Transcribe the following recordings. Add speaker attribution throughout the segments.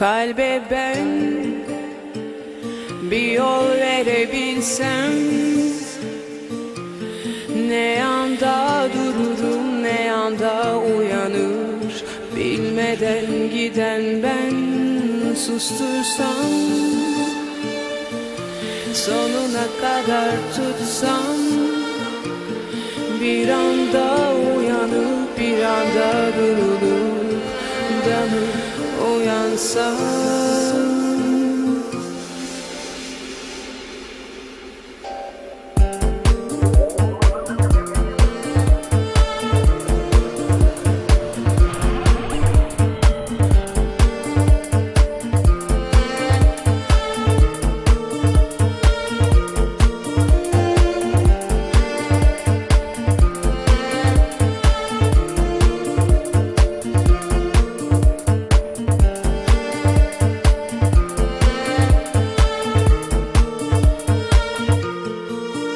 Speaker 1: Kalbe ben bir yol verebilsem Ne anda dururum ne anda uyanır Bilmeden giden ben sustursam Sonuna kadar tutsam Bir anda uyanıp bir anda mı sun.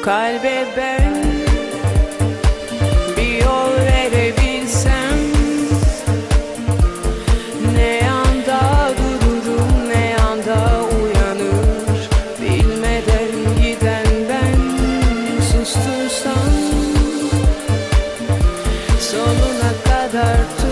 Speaker 1: Kalbe ben bir yol verebilsem Ne anda dururum ne anda uyanır Bilmeden giden ben sustursam Sonuna kadar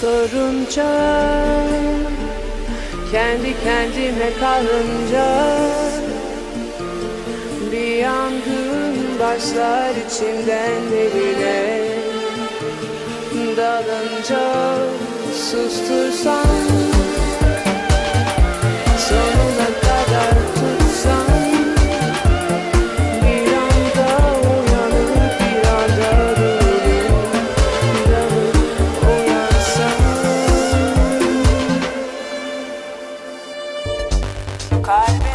Speaker 1: sorunca Kendi kendime kalınca Bir yangın başlar içimden derine Dalınca sustursam Cosby.